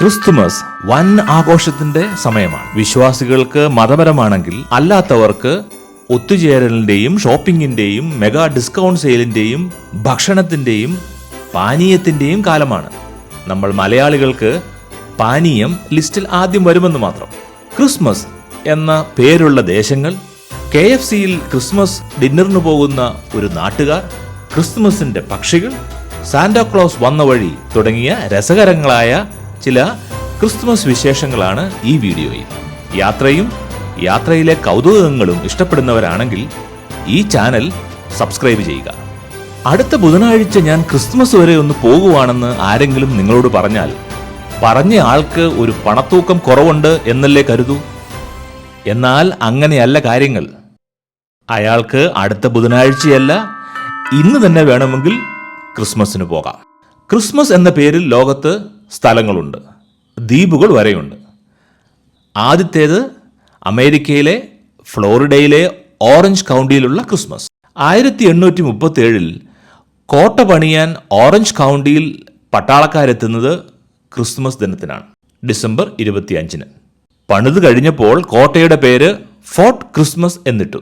Christmas വൻ ആഘോഷത്തിന്റെ സമയമാണ്. വിശ്വാസികൾക്ക് മതപരമാണെങ്കിൽ അല്ലാത്തവർക്ക് ഒത്തുചേരലിന്റെയും ഷോപ്പിംഗിന്റെയും മെഗാ ഡിസ്കൗണ്ട് സെയിലിന്റെയും ഭക്ഷണത്തിന്റെയും പാനീയത്തിന്റെയും കാലമാണ്. നമ്മൾ മലയാളികൾക്ക് പാനീയം ലിസ്റ്റിൽ ആദ്യം വരുമെന്ന് മാത്രം. ക്രിസ്മസ് എന്ന പേരുള്ള ദേശങ്ങൾ കെ എഫ് സിയിൽ ക്രിസ്മസ് ഡിന്നറിന് പോകുന്ന ഒരു നാട്ടുകാർ ക്രിസ്മസിന്റെ പക്ഷികൾ സാന്റാക്ലോസ് വന്ന വഴി തുടങ്ങിയ രസകരങ്ങളായ ചില ക്രിസ്മസ് വിശേഷങ്ങളാണ് ഈ വീഡിയോയിൽ. യാത്രയും യാത്രയിലെ കൗതുകങ്ങളും ഇഷ്ടപ്പെടുന്നവരാണെങ്കിൽ ഈ ചാനൽ സബ്സ്ക്രൈബ് ചെയ്യുക. അടുത്ത ബുധനാഴ്ച ഞാൻ ക്രിസ്മസ് വരെ ഒന്ന് പോകുവാണെന്ന് ആരെങ്കിലും നിങ്ങളോട് പറഞ്ഞാൽ പറഞ്ഞ ആൾക്ക് ഒരു പണത്തൂക്കം കുറവുണ്ട് എന്നല്ലേ കരുതൂ? എന്നാൽ അങ്ങനെയല്ല കാര്യങ്ങൾ. അയാൾക്ക് അടുത്ത ബുധനാഴ്ചയല്ല ഇന്ന് തന്നെ വേണമെങ്കിൽ ക്രിസ്മസിന് പോകാം. ക്രിസ്മസ് എന്ന പേരിൽ ലോകത്ത് സ്ഥലങ്ങളുണ്ട്. ദ്വീപുകൾ വരെയുണ്ട്. ആദ്യത്തേത് അമേരിക്കയിലെ ഫ്ലോറിഡയിലെ ഓറഞ്ച് കൗണ്ടിയിലുള്ള ക്രിസ്മസ്. ആയിരത്തി എണ്ണൂറ്റി മുപ്പത്തി ഏഴിൽ കോട്ട പണിയാൻ ഓറഞ്ച് കൗണ്ടിയിൽ പട്ടാളക്കാരെത്തുന്നത് ക്രിസ്മസ് ദിനത്തിനാണ് ഡിസംബർ ഇരുപത്തിയഞ്ചിന്. പണിത് കഴിഞ്ഞപ്പോൾ കോട്ടയുടെ പേര് ഫോർട്ട് ക്രിസ്മസ് എന്നിട്ടു.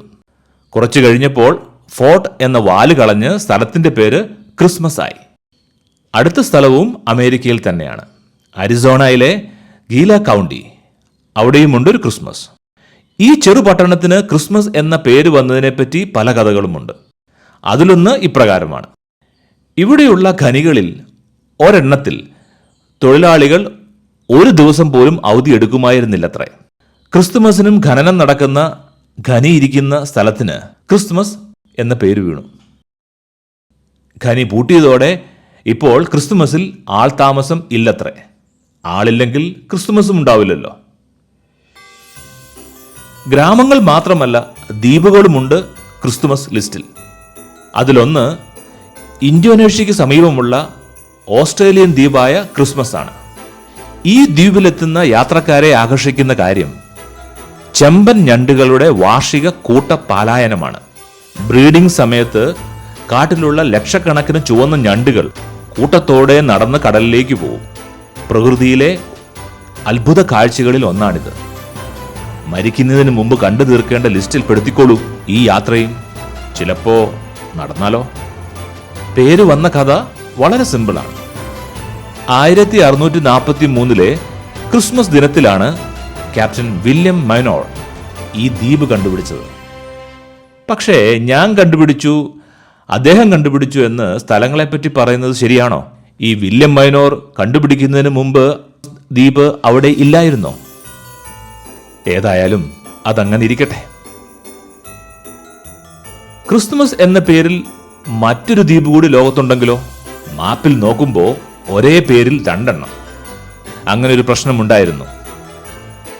കുറച്ചു കഴിഞ്ഞപ്പോൾ ഫോർട്ട് എന്ന വാൽ കളഞ്ഞ് സ്ഥലത്തിന്റെ പേര് ക്രിസ്മസ് ആയി അടുത്ത സ്ഥലവും അമേരിക്കയിൽ തന്നെയാണ്. അരിസോണയിലെ ഗീല കൗണ്ടി അവിടെയുമുണ്ട് ഒരു ക്രിസ്മസ്. ഈ ചെറു പട്ടണത്തിന് ക്രിസ്മസ് എന്ന പേര് വന്നതിനെപ്പറ്റി പല കഥകളുമുണ്ട്. അതിലൊന്ന് ഇപ്രകാരമാണ്. ഇവിടെയുള്ള ഖനികളിൽ ഒരെണ്ണത്തിൽ തൊഴിലാളികൾ ഒരു ദിവസം പോലും അവധി എടുക്കുമായിരുന്നില്ലത്രേ. ക്രിസ്തുമസിനും ഖനനം നടക്കുന്ന ഖനിയിരിക്കുന്ന സ്ഥലത്തിന് ക്രിസ്തുമസ് എന്ന പേര് വീണു. ഖനി പൂട്ടിയതോടെ ഇപ്പോൾ ക്രിസ്തുമസിൽ ആൾ താമസം ഇല്ലത്രേ. ആളില്ലെങ്കിൽ ക്രിസ്തുമസും ഉണ്ടാവില്ലല്ലോ. ഗ്രാമങ്ങൾ മാത്രമല്ല ദ്വീപുകളുമുണ്ട് ക്രിസ്തുമസ് ലിസ്റ്റിൽ. അതിലൊന്ന് ഇന്തോനേഷ്യയ്ക്ക് സമീപമുള്ള ഓസ്ട്രേലിയൻ ദ്വീപായ ക്രിസ്മസ് ആണ് ഈ ദ്വീപിലെത്തുന്ന യാത്രക്കാരെ ആകർഷിക്കുന്ന കാര്യം ചെമ്പൻ ഞണ്ടുകളുടെ വാർഷിക കൂട്ട പാലായനമാണ്. ബ്രീഡിംഗ് സമയത്ത് കാട്ടിലുള്ള ലക്ഷക്കണക്കിന് ചുവന്ന ഞണ്ടുകൾ കൂട്ടത്തോടെ നടന്ന് കടലിലേക്ക് പോകും പ്രകൃതിയിലെ അത്ഭുത കാഴ്ചകളിൽ ഒന്നാണിത്. മരിക്കുന്നതിന് മുമ്പ് കണ്ടു തീർക്കേണ്ട ലിസ്റ്റിൽ പെടുത്തിക്കോളൂ ഈ യാത്രയും. ചിലപ്പോ നടന്നാലോ? പേര് വന്ന കഥ വളരെ സിമ്പിളാണ്. ആയിരത്തി അറുന്നൂറ്റി നാൽപ്പത്തി മൂന്നിലെ ക്രിസ്മസ് ദിനത്തിലാണ് ക്യാപ്റ്റൻ വില്യം മൈനോർ ഈ ദ്വീപ് കണ്ടുപിടിച്ചത്. പക്ഷേ ഞാൻ കണ്ടുപിടിച്ചു അദ്ദേഹം കണ്ടുപിടിച്ചു എന്ന് സ്ഥലങ്ങളെപ്പറ്റി പറയുന്നത് ശരിയാണോ? ഈ വില്യം മൈനോർ കണ്ടുപിടിക്കുന്നതിന് മുമ്പ് ദ്വീപ് അവിടെ ഇല്ലായിരുന്നോ? ഏതായാലും അതങ്ങനെ ഇരിക്കട്ടെ. ക്രിസ്തുമസ് എന്ന പേരിൽ മറ്റൊരു ദ്വീപ് കൂടി ലോകത്തുണ്ടെങ്കിലോ? മാപ്പിൽ നോക്കുമ്പോൾ ഒരേ പേരിൽ രണ്ടെണ്ണം. അങ്ങനെ ഒരു പ്രശ്നമുണ്ടായിരുന്നു.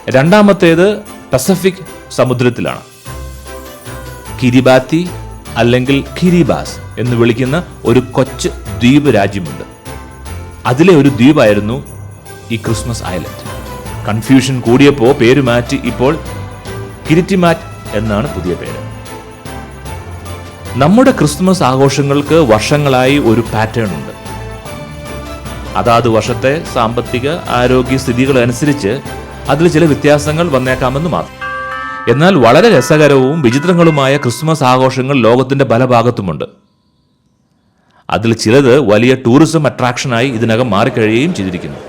രണ്ടാമത്തേത് പസഫിക് സമുദ്രത്തിലാണ്. കിരിബാത്തി അല്ലെങ്കിൽ കിരിബാസ് എന്ന് വിളിക്കുന്ന ഒരു കൊച്ച് ദ്വീപ് രാജ്യമുണ്ട്. അതിലെ ഒരു ദ്വീപായിരുന്നു ഈ ക്രിസ്മസ് ഐലൻഡ്. കൺഫ്യൂഷൻ കൂടിയപ്പോൾ പേര് മാറ്റി ഇപ്പോൾ കിരിറ്റിമാറ്റ് എന്നാണ് പുതിയ പേര്. നമ്മുടെ ക്രിസ്മസ് ആഘോഷങ്ങൾക്ക് വർഷങ്ങളായി ഒരു പാറ്റേൺ ഉണ്ട്. അതാത് വർഷത്തെ സാമ്പത്തിക ആരോഗ്യ സ്ഥിതികൾ അനുസരിച്ച് അതിൽ ചില വ്യത്യാസങ്ങൾ വന്നേക്കാമെന്ന് മാത്രം. എന്നാൽ വളരെ രസകരവും വിചിത്രങ്ങളുമായ ക്രിസ്മസ് ആഘോഷങ്ങൾ ലോകത്തിന്റെ പല ഭാഗത്തുമുണ്ട്. അതിൽ ചിലത് വലിയ ടൂറിസം അട്രാക്ഷനായി ഇതിനകം മാറിക്കഴിയുകയും ചെയ്തിരിക്കുന്നു.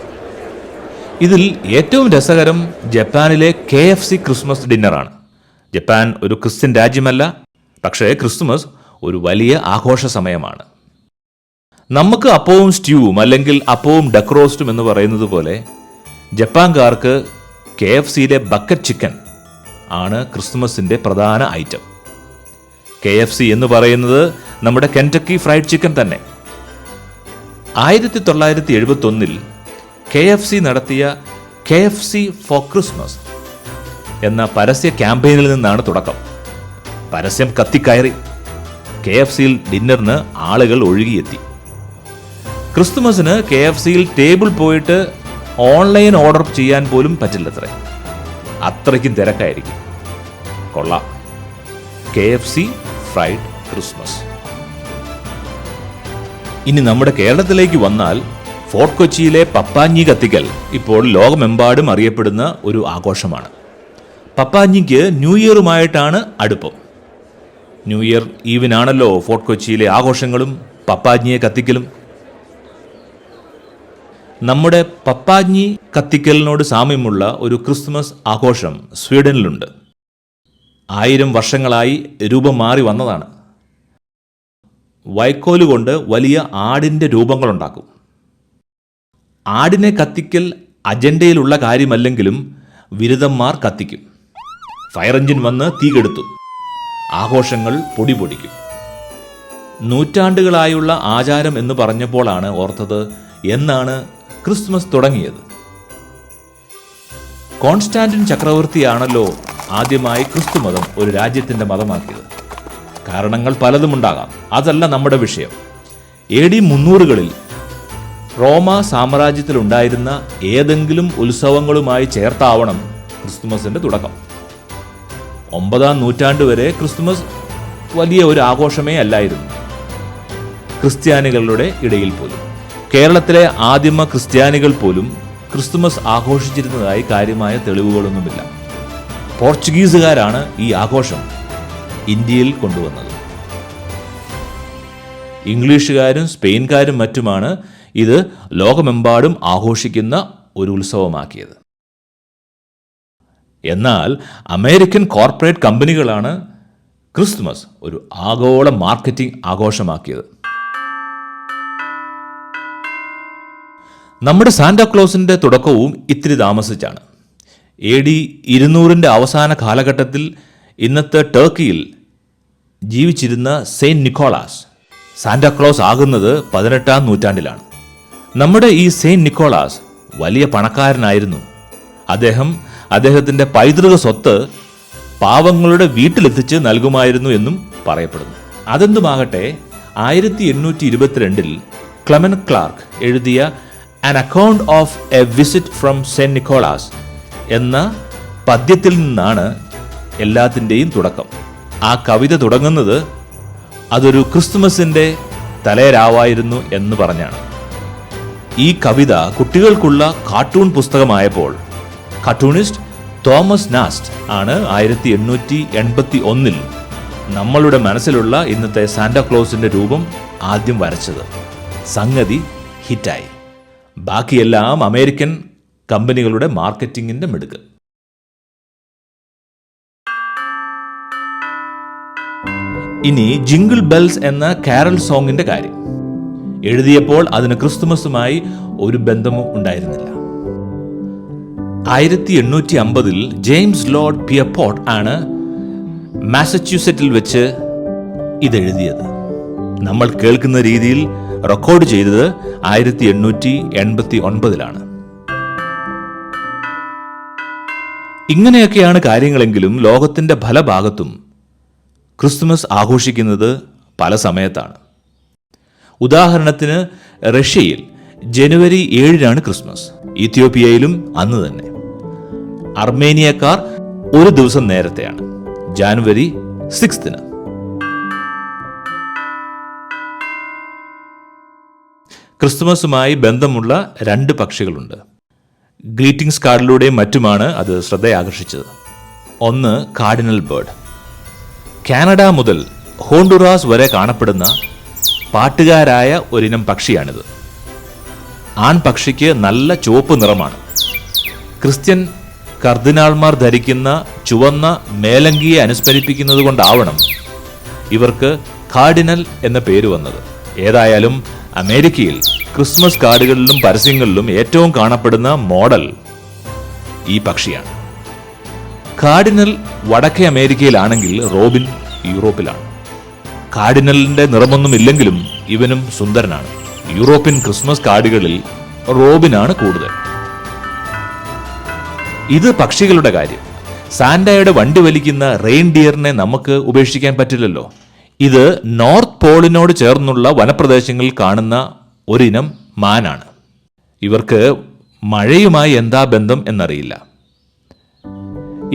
ഇതിൽ ഏറ്റവും രസകരം ജപ്പാനിലെ കെ എഫ് സി ക്രിസ്മസ് ഡിന്നറാണ്. ജപ്പാൻ ഒരു ക്രിസ്ത്യൻ രാജ്യമല്ല പക്ഷേ ക്രിസ്മസ് ഒരു വലിയ ആഘോഷ സമയമാണ്. നമുക്ക് അപ്പവും സ്റ്റ്യൂവും അല്ലെങ്കിൽ അപ്പവും ഡെക്രോസ്റ്റും എന്ന് പറയുന്നത് പോലെ ജപ്പാൻകാർക്ക് കെ എഫ് സിയിലെ ബക്കറ്റ് ചിക്കൻ ആണ് ക്രിസ്മസിന്റെ പ്രധാന ഐറ്റം. കെ എഫ് സി എന്ന് പറയുന്നത് നമ്മുടെ കെന്റക്കി ഫ്രൈഡ് ചിക്കൻ തന്നെ. ആയിരത്തി തൊള്ളായിരത്തി എഴുപത്തി ഒന്നിൽ കെ എഫ് സി നടത്തിയ K F C for Christmas എന്ന പരസ്യ ക്യാമ്പയിനിൽ നിന്നാണ് തുടക്കം. പരസ്യം കത്തിക്കയറി. കെ എഫ് സിയിൽ ഡിന്നറിന് ആളുകൾ ഒഴുകിയെത്തി. ക്രിസ്തുമസിന് കെ എഫ് സിയിൽ ടേബിൾ പോയിട്ട് ഓൺലൈൻ ഓർഡർ ചെയ്യാൻ പോലും പറ്റില്ലത്രേ. അത്രയ്ക്കും തിരക്കായിരിക്കും. കൊള്ളാം. K F C fried Christmas. ഇനി നമ്മുടെ കേരളത്തിലേക്ക് വന്നാൽ ഫോർട്ട് കൊച്ചിയിലെ പപ്പാഞ്ഞി കത്തിക്കൽ ഇപ്പോൾ ലോകമെമ്പാടും അറിയപ്പെടുന്ന ഒരു ആഘോഷമാണ്. പപ്പാഞ്ഞിക്ക് ന്യൂ ഇയറുമായിട്ടാണ് അടുപ്പം. ന്യൂ ഇയർ ഈവിനാണല്ലോ ഫോർട്ട് കൊച്ചിയിലെ ആഘോഷങ്ങളും പപ്പാഞ്ഞിയെ കത്തിക്കലും. നമ്മുടെ പപ്പാഞ്ഞി കത്തിക്കലിനോട് സാമ്യമുള്ള ഒരു ക്രിസ്മസ് ആഘോഷം സ്വീഡനിലുണ്ട്. ആയിരം വർഷങ്ങളായി രൂപം മാറി വന്നതാണ്. വൈക്കോൽ കൊണ്ട് വലിയ ആടിന്റെ രൂപങ്ങളുണ്ടാക്കും. ആടിനെ കത്തിക്കൽ അജണ്ടയിലുള്ള കാര്യമല്ലെങ്കിലും വിരുദ്ധന്മാർ കത്തിക്കും. ഫയർ എഞ്ചിൻ വന്ന് തീ കെടുത്തു. ആഘോഷങ്ങൾ പൊടി പൊടിക്കും. നൂറ്റാണ്ടുകളായുള്ള ആചാരം എന്ന് പറഞ്ഞപ്പോഴാണ് ഓർത്തത് എന്നാണ് ക്രിസ്മസ് തുടങ്ങിയത്. കോൺസ്റ്റാന്റിൻ ചക്രവർത്തിയാണല്ലോ ആദ്യമായി ക്രിസ്തുമതം ഒരു രാജ്യത്തിന്റെ മതമാക്കിയത്. കാരണങ്ങൾ പലതുമുണ്ടാകാം അതല്ല നമ്മുടെ വിഷയം. എ ഡി മുന്നൂറുകളിൽ റോമ സാമ്രാജ്യത്തിലുണ്ടായിരുന്ന ഏതെങ്കിലും ഉത്സവങ്ങളുമായി ചേർത്താവണം ക്രിസ്തുമസിന്റെ തുടക്കം. ഒമ്പതാം നൂറ്റാണ്ട് വരെ ക്രിസ്തുമസ് വലിയ ഒരു ആഘോഷമേ അല്ലായിരുന്നു. ക്രിസ്ത്യാനികളുടെ ഇടയിൽ പോലും. കേരളത്തിലെ ആദിമ ക്രിസ്ത്യാനികൾ പോലും ക്രിസ്തുമസ് ആഘോഷിച്ചിരുന്നതായി കാര്യമായ തെളിവുകളൊന്നുമില്ല. പോർച്ചുഗീസുകാരാണ് ഈ ആഘോഷം ഇന്ത്യയിൽ കൊണ്ടുവന്നത്. ഇംഗ്ലീഷുകാരും സ്പെയിൻകാരും മറ്റുമാണ് ഇത് ലോകമെമ്പാടും ആഘോഷിക്കുന്ന ഒരു ഉത്സവമാക്കിയത്. എന്നാൽ അമേരിക്കൻ കോർപ്പറേറ്റ് കമ്പനികളാണ് ക്രിസ്മസ് ഒരു ആഗോള മാർക്കറ്റിംഗ് ആഘോഷമാക്കിയത്. നമ്മുടെ സാന്റാക്ലോസിന്റെ തുടക്കവും ഇത്തിരി താമസിച്ചാണ്. എ ഡി ഇരുന്നൂറിന്റെ അവസാന കാലഘട്ടത്തിൽ ഇന്നത്തെ ടർക്കിയിൽ ജീവിച്ചിരുന്ന സെയിന്റ് നിക്കോളാസ് സാന്റാക്ലോസ് ആകുന്നത് പതിനെട്ടാം നൂറ്റാണ്ടിലാണ്. നമ്മുടെ ഈ സെയിന്റ് നിക്കോളാസ് വലിയ പണക്കാരനായിരുന്നു. അദ്ദേഹം അദ്ദേഹത്തിന്റെ പൈതൃക സ്വത്ത് പാവങ്ങളുടെ വീട്ടിലെത്തിച്ച് നൽകുമായിരുന്നു എന്നും പറയപ്പെടുന്നു. അതെന്തുമാകട്ടെ ആയിരത്തി എണ്ണൂറ്റി ഇരുപത്തിരണ്ടിൽ ക്ലമൻ ക്ലാർക്ക് എഴുതിയ an account of a visit from Saint Nicholas എന്ന പദ്യത്തിൽ നിന്നാണ് എല്ലാത്തിന്റെയും തുടക്കം. ആ കവിത തുടങ്ങുന്നത് അതൊരു ക്രിസ്തുമസിന്റെ തലേരാവായിരുന്നു എന്ന് പറഞ്ഞാണ്. ഈ കവിത കുട്ടികൾക്കുള്ള കാർട്ടൂൺ പുസ്തകമായപ്പോൾ കാർട്ടൂണിസ്റ്റ് തോമസ് നാസ്റ്റ് ആണ് ആയിരത്തി എണ്ണൂറ്റി എൺപത്തി ഒന്നിൽ നമ്മളുടെ മനസ്സിലുള്ള ഇന്നത്തെ സാന്റാക്ലോസിന്റെ രൂപം ആദ്യം വരച്ചത്. സംഗതി ഹിറ്റായി. ബാക്കിയെല്ലാം അമേരിക്കൻ കമ്പനികളുടെ മാർക്കറ്റിംഗിന്റെ മിടുക്ക്. ഇനി ജിങ്കിൾ ബെൽസ് എന്ന കാരൽ സോങ്ങിന്റെ കാര്യം. എഴുതിയപ്പോൾ അതിന് ക്രിസ്തുമസുമായി ഒരു ബന്ധവും ഉണ്ടായിരുന്നില്ല. ആയിരത്തി എണ്ണൂറ്റി അമ്പതിൽ ജെയിംസ് ലോർഡ് പിയപ്പോട്ട് ആണ് മാസച്യൂസെറ്റിൽ വെച്ച് ഇതെഴുതിയത്. നമ്മൾ കേൾക്കുന്ന രീതിയിൽ റെക്കോർഡ് ചെയ്തത് ആയിരത്തി എണ്ണൂറ്റി എൺപത്തി ഒൻപതിലാണ് ഇങ്ങനെയൊക്കെയാണ് കാര്യങ്ങളെങ്കിലും ലോകത്തിന്റെ പല ഭാഗത്തും ക്രിസ്തുമസ് ആഘോഷിക്കുന്നത് പല സമയത്താണ്. ഉദാഹരണത്തിന് റഷ്യയിൽ ജനുവരി ഏഴിനാണ് ക്രിസ്മസ് ഇത്യോപ്യയിലും അന്ന് തന്നെ. അർമേനിയക്കാർ ഒരു ദിവസം നേരത്തെയാണ് ജാനുവരി സിക്സ്തിന്. ക്രിസ്തുമസുമായി ബന്ധമുള്ള രണ്ട് പക്ഷികളുണ്ട്. ഗ്രീറ്റിംഗ്സ് കാർഡിലൂടെയും മറ്റുമാണ് അത് ശ്രദ്ധയാകർഷിച്ചത്. ഒന്ന് കാർഡിനൽ ബേർഡ്. കാനഡ മുതൽ ഹോണ്ടുറാസ് വരെ കാണപ്പെടുന്ന പാട്ടുകാരായ ഒരിനം പക്ഷിയാണിത്. ആൺപക്ഷിക്ക് നല്ല ചുവപ്പ് നിറമാണ്. ക്രിസ്ത്യൻ കർദിനാൾമാർ ധരിക്കുന്ന ചുവന്ന മേലങ്കിയെ അനുസ്മരിപ്പിക്കുന്നത് കൊണ്ടാവണം ഇവർക്ക് കാർഡിനൽ എന്ന പേര് വന്നത്. ഏതായാലും അമേരിക്കയിൽ ക്രിസ്മസ് കാർഡുകളിലും പരസ്യങ്ങളിലും ഏറ്റവും കാണപ്പെടുന്ന മോഡൽ ഈ പക്ഷിയാണ്. കാർഡിനൽ വടക്കേ അമേരിക്കയിലാണെങ്കിൽ റോബിൻ യൂറോപ്പിലാണ്. കാർഡിനലിന്റെ നിറമൊന്നും ഇല്ലെങ്കിലും ഇവനും സുന്ദരനാണ്. യൂറോപ്യൻ ക്രിസ്മസ് കാർഡുകളിൽ റോബിനാണ് കൂടുതൽ. ഇത് പക്ഷികളുടെ കാര്യം. സാന്റയുടെ വണ്ടി വലിക്കുന്ന റെയിൻഡിയറിനെ നമുക്ക് ഉപേക്ഷിക്കാൻ പറ്റില്ലല്ലോ. ഇത് നോർത്ത് പോളിനോട് ചേർന്നുള്ള വനപ്രദേശങ്ങളിൽ കാണുന്ന ഒരിനം മാനാണ്. ഇവർക്ക് മഴയുമായി എന്താ ബന്ധം എന്നറിയില്ല.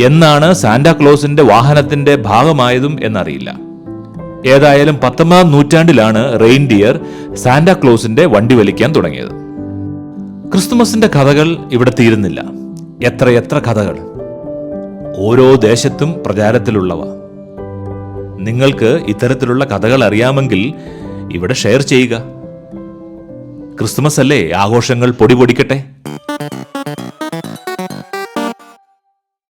എന്നാണ് സാന്റാക്ലോസിന്റെ വാഹനത്തിന്റെ ഭാഗമായതും എന്നറിയില്ല. ഏതായാലും പത്തൊമ്പതാം നൂറ്റാണ്ടിലാണ് റെയിൻഡിയർ സാന്റാക്ലോസിന്റെ വണ്ടി വലിക്കാൻ തുടങ്ങിയത്. ക്രിസ്തുമസിന്റെ കഥകൾ ഇവിടെ തീരുന്നില്ല. എത്രയെത്ര കഥകൾ. ഓരോ ദേശത്തും പ്രചാരത്തിലുള്ളവ. നിങ്ങൾക്ക് ഇത്തരത്തിലുള്ള കഥകൾ അറിയാമെങ്കിൽ ഇവിടെ ഷെയർ ചെയ്യുക. ക്രിസ്മസ് അല്ലേ? ആഘോഷങ്ങൾ പൊടി പൊടിക്കട്ടെ.